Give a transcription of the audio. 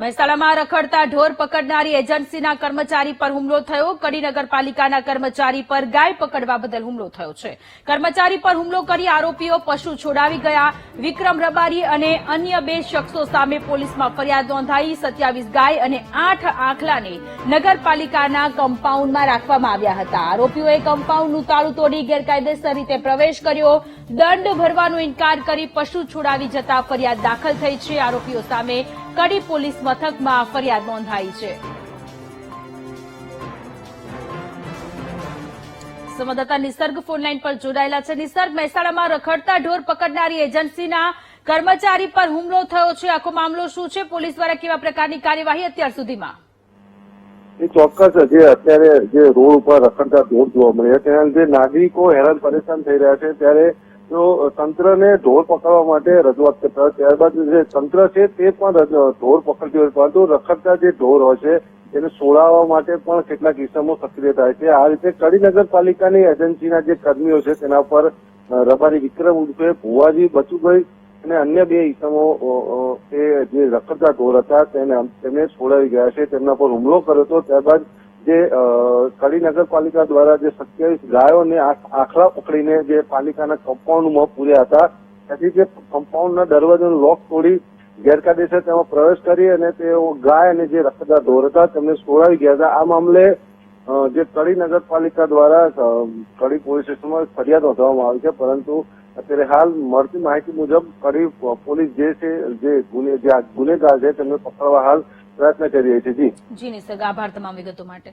મહેસાણામાં રખડતા ઢોર પકડનારી એજન્સીના કર્મચારી પર હુમલો થયો. કડી નગરપાલિકાના કર્મચારી પર ગાય પકડવા બદલ હુમલો થયો છે. કર્મચારી પર હુમલો કરી આરોપીઓ પશુ છોડાવી ગયા. વિક્રમ રબારી અને અન્ય બે શખ્સો સામે પોલીસમાં ફરિયાદ નોંધાઈ. સત્યાવીસ ગાય અને આઠ આંખલાને નગરપાલિકાના કમ્પાઉન્ડમાં રાખવામાં આવ્યા હતા. આરોપીઓએ કમ્પાઉન્ડનું તાળું તોડી ગેરકાયદેસર રીતે પ્રવેશ કર્યો. દંડ ભરવાનો ઇનકાર કરી પશુ છોડાવી જતા ફરિયાદ દાખલ થઈ છે. આરોપીઓ સામે કડી પોલીસ મથકમાં ફરિયાદ નોંધાઈ છે. સંવાદદાતા નિસર્ગ ફોનલાઈન પર જોડાયેલા છે. નિસર્ગ મહેસાણામાં રખડતા ઢોર પકડનારી એજન્સીના કર્મચારી પર હુમલો થયો છે. આખો મામલો શું છે? પોલીસ દ્વારા કેવા પ્રકારની કાર્યવાહી અત્યાર સુધીમાં? એ ચોક્કસ જે અત્યારે જે રોડ ઉપર રખડતા ઢોર જોવા મળ્યા ત્યાં જે નાગરિકો હેરાન પરેશાન થઈ રહ્યા છે, ત્યારે જો તંત્રને ઢોર પકડવા માટે રજૂઆત કરતા ત્યારબાદ જે તંત્ર છે તે પણ ઢોર પકડતી હોય પરંતુ રખડતા જે ઢોર હોય છે તેને છોડાવવા માટે પણ કેટલાક ઇસમો સક્રિય થાય છે. આ રીતે કડી નગરપાલિકાની એજન્સીના જે કર્મીઓ છે તેના પર રબારી વિક્રમ ઉર્ફે ભુવાજી બચુભાઈ અને અન્ય બે ઇસમો અ, જે રખડતા ઢોર હતા તેને તેમને છોડાવી ગયા છે. તેમના પર હુમલો કર્યો હતો. ત્યારબાદ જે કડી નગરપાલિકા દ્વારા જે સત્યાવીસ ગાયોને આખ- આખલા પકડીને જે પાલિકાના કમ્પાઉન્ડમાં પૂર્યા હતા, ત્યાંથી જે કમ્પાઉન્ડના દરવાજાનો લોક તોડી ગેરકાયદેસર તેમાં પ્રવેશ કરી અને તેઓ ગાય અને જે રખડતા ઢોર હતા, તેમને છોડાવી ગયા હતા. આ મામલે જે કડી નગરપાલિકા દ્વારા કડી પોલીસ સ્ટેશનમાં ફરિયાદ નોંધવામાં આવી છે, પરંતુ અત્યારે હાલ મળતી માહિતી મુજબ કડી પોલીસ જે છે જે ગુનેગાર છે, તેમને પકડવા હાલ પ્રયત્ન કરી રહી જી. જી નિસર્ગ. આભાર તમામ વિગતો માટે.